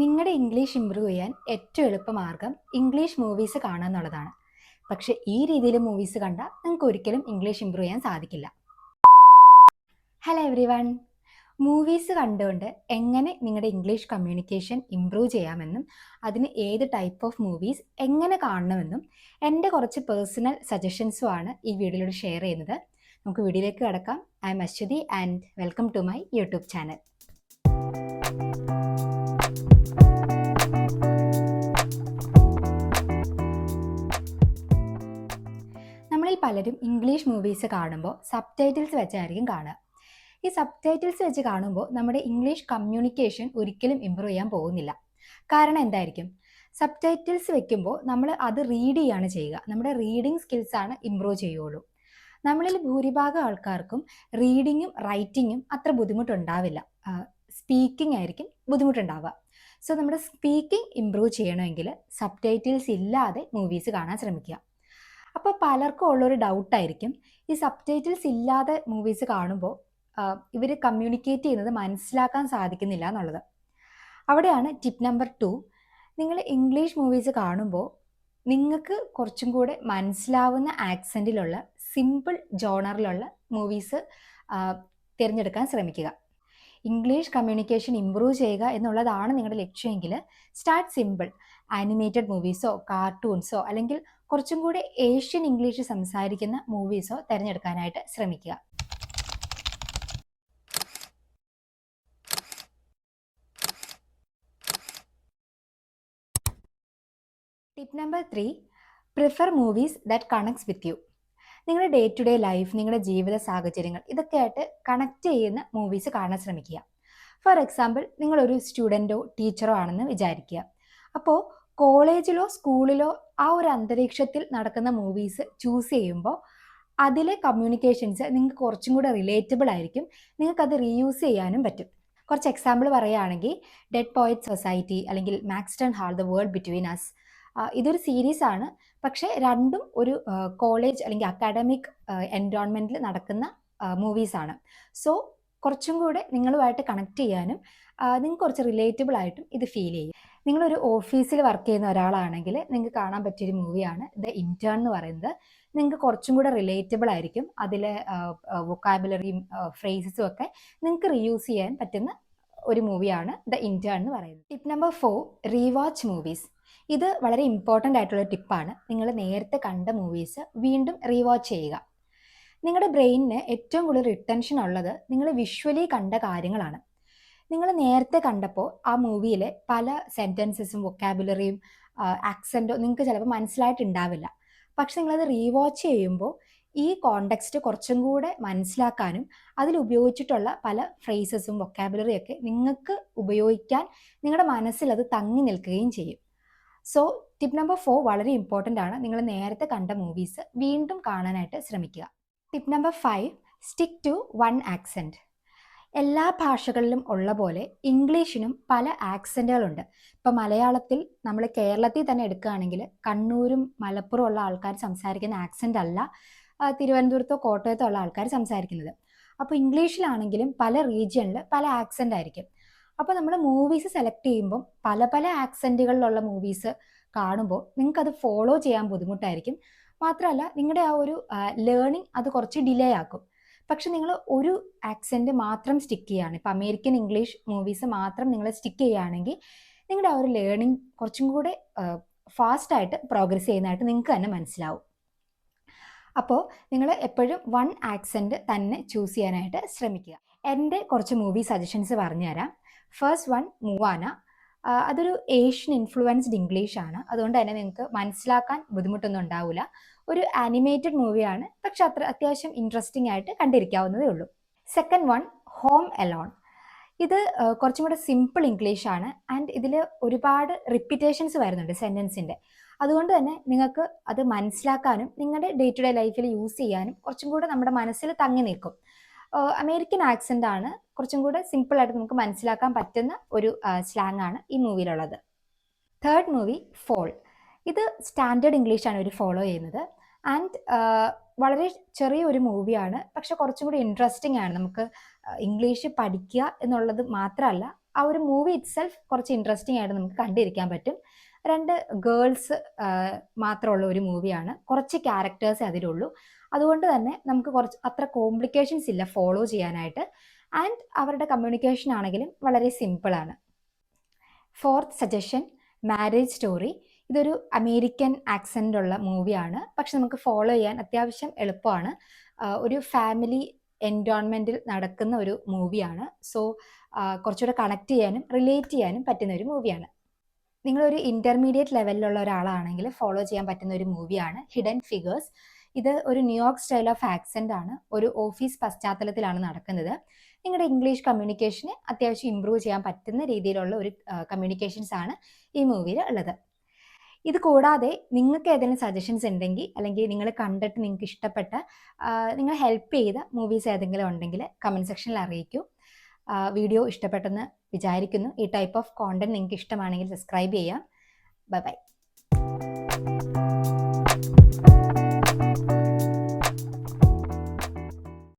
നിങ്ങളുടെ English improve ചെയ്യാൻ ഏറ്റവും എളുപ്പ മാർഗം ഇംഗ്ലീഷ് മൂവീസ് കാണുക എന്നുള്ളതാണ്. പക്ഷെ ഈ രീതിയിൽ മൂവീസ് കണ്ടാൽ നിങ്ങൾക്ക് ഒരിക്കലും ഇംഗ്ലീഷ് ഇമ്പ്രൂവ് ചെയ്യാൻ സാധിക്കില്ല. ഹലോ എവ്രി വൺ മൂവീസ് കണ്ടുകൊണ്ട് എങ്ങനെ നിങ്ങളുടെ ഇംഗ്ലീഷ് കമ്മ്യൂണിക്കേഷൻ ഇമ്പ്രൂവ് ചെയ്യാമെന്നും അതിന് ഏത് ടൈപ്പ് ഓഫ് മൂവീസ് എങ്ങനെ കാണണമെന്നും എന്റെ കുറച്ച് പേഴ്സണൽ സജഷൻസുമാണ് ഈ വീഡിയോയിലൂടെ ഷെയർ ചെയ്യുന്നത്. നമുക്ക് വീഡിയോയിലേക്ക് കിടക്കാം. I'm Aswathi and welcome to my YouTube channel നമ്മളിൽ പലരും ഇംഗ്ലീഷ് മൂവീസ് കാണുമ്പോൾ സബ് ടൈറ്റിൽസ് വെച്ചായിരിക്കും കാണുക. ഈ സബ് ടൈറ്റിൽസ് വെച്ച് കാണുമ്പോൾ നമ്മുടെ ഇംഗ്ലീഷ് കമ്മ്യൂണിക്കേഷൻ ഒരിക്കലും ഇമ്പ്രൂവ് ചെയ്യാൻ പോകുന്നില്ല. കാരണം എന്തായിരിക്കും? സബ് ടൈറ്റിൽസ് വെക്കുമ്പോൾ നമ്മൾ അത് റീഡ് ചെയ്യാണ് ചെയ്യുക. നമ്മുടെ റീഡിങ് സ്കിൽസ് ആണ് ഇമ്പ്രൂവ് ചെയ്യുള്ളൂ. നമ്മളിൽ ഭൂരിഭാഗം ആൾക്കാർക്കും റീഡിങ്ങും റൈറ്റിങ്ങും അത്ര ബുദ്ധിമുട്ടുണ്ടാവില്ല. സ്പീക്കിംഗ് ആയിരിക്കും ബുദ്ധിമുട്ടുണ്ടാവുക. സോ നമ്മുടെ സ്പീക്കിംഗ് ഇമ്പ്രൂവ് ചെയ്യണമെങ്കിൽ സബ് ടൈറ്റിൽസ് ഇല്ലാതെ മൂവീസ് കാണാൻ ശ്രമിക്കുക. അപ്പോൾ പലർക്കും ഉള്ളൊരു ഡൗട്ടായിരിക്കും ഈ സബ് ടൈറ്റിൽസ് ഇല്ലാതെ മൂവീസ് കാണുമ്പോൾ ഇവർ കമ്മ്യൂണിക്കേറ്റ് ചെയ്യുന്നത് മനസ്സിലാക്കാൻ സാധിക്കുന്നില്ല എന്നുള്ളത്. അവിടെയാണ് ടിപ്പ് നമ്പർ ടു നിങ്ങൾ ഇംഗ്ലീഷ് മൂവീസ് കാണുമ്പോൾ നിങ്ങൾക്ക് കുറച്ചും കൂടെ മനസ്സിലാവുന്ന ആക്സെന്റിലുള്ള സിമ്പിൾ ജോണറിലുള്ള മൂവീസ് തിരഞ്ഞെടുക്കാൻ ശ്രമിക്കുക. ഇംഗ്ലീഷ് കമ്മ്യൂണിക്കേഷൻ ഇമ്പ്രൂവ് ചെയ്യുക എന്നുള്ളതാണ് നിങ്ങളുടെ ലക്ഷ്യമെങ്കിൽ സ്റ്റാർട്ട് സിമ്പിൾ ആനിമേറ്റഡ് മൂവീസോ കാർട്ടൂൺസോ അല്ലെങ്കിൽ കുറച്ചും കൂടി ഏഷ്യൻ ഇംഗ്ലീഷ് സംസാരിക്കുന്ന മൂവീസോ തിരഞ്ഞെടുക്കാനായിട്ട് ശ്രമിക്കുക. Tip number three prefer movies that connects with you നിങ്ങളുടെ ഡേ ടു ഡേ ലൈഫ് നിങ്ങളുടെ ജീവിത സാഹചര്യങ്ങൾ ഇതൊക്കെയായിട്ട് കണക്ട് ചെയ്യുന്ന മൂവീസ് കാണാൻ ശ്രമിക്കുക. ഫോർ എക്സാമ്പിൾ നിങ്ങളൊരു സ്റ്റുഡന്റോ ടീച്ചറോ ആണെന്ന് വിചാരിക്കുക. അപ്പോൾ കോളേജിലോ സ്കൂളിലോ ആ ഒരു അന്തരീക്ഷത്തിൽ നടക്കുന്ന മൂവീസ് ചൂസ് ചെയ്യുമ്പോൾ അതിലെ കമ്മ്യൂണിക്കേഷൻസ് നിങ്ങൾക്ക് കുറച്ചും കൂടെ റിലേറ്റബിൾ ആയിരിക്കും. നിങ്ങൾക്കത് റീയൂസ് ചെയ്യാനും പറ്റും. കുറച്ച് എക്സാമ്പിൾ പറയുകയാണെങ്കിൽ ഡെഡ് പോയിറ്റ് സൊസൈറ്റി അല്ലെങ്കിൽ Maxton Hall the world between us ഇതൊരു സീരീസ് ആണ്. പക്ഷേ രണ്ടും ഒരു കോളേജ് അല്ലെങ്കിൽ അക്കാഡമിക് എൻവയോൺമെന്റിൽ നടക്കുന്ന മൂവീസാണ് സോ കുറച്ചും കൂടെ നിങ്ങളുമായിട്ട് കണക്ട് ചെയ്യാനും നിങ്ങൾക്ക് കുറച്ച് റിലേറ്റബിൾ ആയിട്ടും ഇത് ഫീൽ ചെയ്യും. നിങ്ങളൊരു ഓഫീസിൽ വർക്ക് ചെയ്യുന്ന ഒരാളാണെങ്കിൽ നിങ്ങൾക്ക് കാണാൻ പറ്റിയൊരു മൂവിയാണ് ദ ഇന്റേൺ എന്ന് പറയുന്നത്. നിങ്ങൾക്ക് കുറച്ചും കൂടെ റിലേറ്റബിൾ ആയിരിക്കും. അതിലെ വൊക്കാബുലറിയും ഫ്രേസസും ഒക്കെ നിങ്ങൾക്ക് റീയൂസ് ചെയ്യാൻ പറ്റുന്ന ഒരു മൂവിയാണ് ദ ഇന്റേൺ എന്ന് പറയുന്നത്. Tip number four rewatch movies ഇത് വളരെ ഇമ്പോർട്ടന്റ് ആയിട്ടുള്ള ടിപ്പാണ് നിങ്ങൾ നേരത്തെ കണ്ട മൂവീസ് വീണ്ടും റീവാച്ച് ചെയ്യുക. നിങ്ങളുടെ ബ്രെയിനിന് ഏറ്റവും കൂടുതൽ റിട്ടൻഷൻ ഉള്ളത് നിങ്ങൾ വിഷ്വലി കണ്ട കാര്യങ്ങളാണ്. നിങ്ങൾ നേരത്തെ കണ്ടപ്പോൾ ആ മൂവിയിലെ പല സെന്റൻസസും വൊക്കാബുലറിയും ആക്സെന്റോ നിങ്ങൾക്ക് ചിലപ്പോൾ മനസ്സിലായിട്ടുണ്ടാവില്ല. പക്ഷെ നിങ്ങളത് റീവാച്ച് ചെയ്യുമ്പോൾ ഈ കോണ്ടെക്സ്റ്റ് കുറച്ചും കൂടെ മനസ്സിലാക്കാനും അതിൽ ഉപയോഗിച്ചിട്ടുള്ള പല ഫ്രേസസും വൊക്കാബുലറിയൊക്കെ നിങ്ങൾക്ക് ഉപയോഗിക്കാൻ നിങ്ങളുടെ മനസ്സിൽ അത് തങ്ങി നിൽക്കുകയും ചെയ്യും. സോ ടിപ്പ് നമ്പർ ഫോർ വളരെ ഇമ്പോർട്ടന്റ് ആണ്. നിങ്ങൾ നേരത്തെ കണ്ട മൂവീസ് വീണ്ടും കാണാനായിട്ട് ശ്രമിക്കുക. Tip number five stick to one accent എല്ലാ ഭാഷകളിലും ഉള്ള പോലെ ഇംഗ്ലീഷിനും പല ആക്സെന്റുകളുണ്ട് ഇപ്പോൾ മലയാളത്തിൽ നമ്മൾ കേരളത്തിൽ തന്നെ എടുക്കുകയാണെങ്കിൽ കണ്ണൂരും മലപ്പുറം ഉള്ള ആൾക്കാർ സംസാരിക്കുന്ന ആക്സെന്റ് അല്ല തിരുവനന്തപുരത്തോ കോട്ടയത്തോ ഉള്ള ആൾക്കാർ സംസാരിക്കുന്നത്. അപ്പോൾ ഇംഗ്ലീഷിലാണെങ്കിലും പല റീജിയണിൽ പല ആക്സെന്റ് ആയിരിക്കും. അപ്പോൾ നമ്മൾ മൂവീസ് സെലക്ട് ചെയ്യുമ്പം പല പല ആക്സെന്റുകളിലുള്ള മൂവീസ് കാണുമ്പോൾ നിങ്ങൾക്ക് അത് ഫോളോ ചെയ്യാൻ ബുദ്ധിമുട്ടായിരിക്കും. മാത്രമല്ല നിങ്ങളുടെ ആ ഒരു ലേണിംഗ് അത് കുറച്ച് ഡിലേ ആക്കും. പക്ഷെ നിങ്ങൾ ഒരു ആക്സെന്റ് മാത്രം സ്റ്റിക്ക് ചെയ്യുകയാണ്. ഇപ്പം അമേരിക്കൻ ഇംഗ്ലീഷ് മൂവീസ് മാത്രം നിങ്ങൾ സ്റ്റിക്ക് ചെയ്യുകയാണെങ്കിൽ നിങ്ങളുടെ ആ ഒരു ലേണിംഗ് കുറച്ചും കൂടെ ഫാസ്റ്റായിട്ട് പ്രോഗ്രസ് ചെയ്യുന്നതായിട്ട് നിങ്ങൾക്ക് തന്നെ മനസ്സിലാവും. അപ്പോൾ നിങ്ങൾ എപ്പോഴും വൺ ആക്സെന്റ് തന്നെ ചൂസ് ചെയ്യാനായിട്ട് ശ്രമിക്കുക. എന്റെ കുറച്ച് മൂവി സജഷൻസ് പറഞ്ഞുതരാം. ഫസ്റ്റ് വൺ മൂവാന അതൊരു ഏഷ്യൻ ഇൻഫ്ലുവൻസ്ഡ് ഇംഗ്ലീഷ് ആണ്. അതുകൊണ്ട് തന്നെ നിങ്ങൾക്ക് മനസ്സിലാക്കാൻ ബുദ്ധിമുട്ടൊന്നും ഉണ്ടാവില്ല ഒരു ആനിമേറ്റഡ് മൂവിയാണ് പക്ഷെ അത്ര അത്യാവശ്യം ഇൻട്രസ്റ്റിംഗ് ആയിട്ട് കണ്ടിരിക്കാവുന്നതേ ഉള്ളൂ. സെക്കൻഡ് വൺ ഹോം എലോൺ ഇത് കുറച്ചും കൂടെ സിമ്പിൾ ഇംഗ്ലീഷ് ആണ്. ആൻഡ് ഇതിൽ ഒരുപാട് റിപ്പീറ്റേഷൻസ് വരുന്നുണ്ട് സെന്റൻസിന്റെ അതുകൊണ്ട് തന്നെ നിങ്ങൾക്ക് അത് മനസ്സിലാക്കാനും നിങ്ങളുടെ ഡേ ടു ഡേ ലൈഫിൽ യൂസ് ചെയ്യാനും കുറച്ചും കൂടെ നമ്മുടെ മനസ്സിൽ തങ്ങി നിൽക്കും. അമേരിക്കൻ ആക്സെന്റ് ആണ് കുറച്ചും കൂടെ സിമ്പിളായിട്ട് നമുക്ക് മനസ്സിലാക്കാൻ പറ്റുന്ന ഒരു സ്ലാങ് ആണ് ഈ മൂവിയിലുള്ളത് തേർഡ് മൂവി ഫോൾ ഇത് സ്റ്റാൻഡേർഡ് ഇംഗ്ലീഷ് ആണ് ഇവർ ഫോളോ ചെയ്യുന്നത്. ആൻഡ് വളരെ ചെറിയ ഒരു മൂവിയാണ് പക്ഷെ കുറച്ചും കൂടി ഇൻട്രസ്റ്റിംഗ് ആണ് നമുക്ക് ഇംഗ്ലീഷ് പഠിക്കുക എന്നുള്ളത് മാത്രമല്ല ആ ഒരു മൂവി ഇറ്റ്സെൽഫ് കുറച്ച് ഇൻട്രസ്റ്റിംഗ് ആയിട്ട് നമുക്ക് കണ്ടിരിക്കാൻ പറ്റും. രണ്ട് ഗേൾസ് മാത്രമുള്ള ഒരു മൂവിയാണ് കുറച്ച് ക്യാരക്ടേഴ്സേ അതിലുള്ളൂ അതുകൊണ്ട് തന്നെ നമുക്ക് കുറച്ച് അത്ര കോംപ്ലിക്കേഷൻസ് ഇല്ല ഫോളോ ചെയ്യാനായിട്ട്. ആൻഡ് അവരുടെ കമ്മ്യൂണിക്കേഷൻ ആണെങ്കിലും വളരെ സിമ്പിളാണ് ഫോർത്ത് സജഷൻ മാരേജ് സ്റ്റോറി ഇതൊരു അമേരിക്കൻ ആക്സെന്റ് ഉള്ള മൂവിയാണ് പക്ഷെ നമുക്ക് ഫോളോ ചെയ്യാൻ അത്യാവശ്യം എളുപ്പമാണ്. ഒരു ഫാമിലി എൻവോൺമെന്റിൽ നടക്കുന്ന ഒരു മൂവിയാണ് സോ കുറച്ചുകൂടെ കണക്ട് ചെയ്യാനും റിലേറ്റ് ചെയ്യാനും പറ്റുന്ന ഒരു മൂവിയാണ് നിങ്ങളൊരു ഇന്റർമീഡിയറ്റ് ലെവലിലുള്ള ഒരാളാണെങ്കിൽ ഫോളോ ചെയ്യാൻ പറ്റുന്ന ഒരു മൂവിയാണ് ഹിഡൻ ഫിഗേഴ്സ് ഇത് ഒരു ന്യൂയോർക്ക് സ്റ്റൈൽ ഓഫ് ആക്സെന്റ് ആണ്. ഒരു ഓഫീസ് പശ്ചാത്തലത്തിലാണ് നടക്കുന്നത്. നിങ്ങളുടെ ഇംഗ്ലീഷ് കമ്മ്യൂണിക്കേഷന് അത്യാവശ്യം ഇമ്പ്രൂവ് ചെയ്യാൻ പറ്റുന്ന രീതിയിലുള്ള ഒരു കമ്മ്യൂണിക്കേഷൻസ് ആണ് ഈ മൂവിയിൽ ഉള്ളത്. ഇത് കൂടാതെ നിങ്ങൾക്ക് ഏതെങ്കിലും സജഷൻസ് ഉണ്ടെങ്കിൽ അല്ലെങ്കിൽ നിങ്ങൾ കണ്ടിട്ട് നിങ്ങൾക്ക് ഇഷ്ടപ്പെട്ട നിങ്ങൾ ഹെൽപ്പ് ചെയ്ത മൂവീസ് ഏതെങ്കിലും ഉണ്ടെങ്കിൽ കമന്റ് സെക്ഷനിൽ അറിയിക്കൂ. വീഡിയോ ഇഷ്ടപ്പെട്ടെന്ന് വിചാരിക്കുന്നു. ഈ ടൈപ്പ് ഓഫ് കോണ്ടന്റ് നിങ്ങൾക്ക് ഇഷ്ടമാണെങ്കിൽ സബ്സ്ക്രൈബ് ചെയ്യാം. Bye bye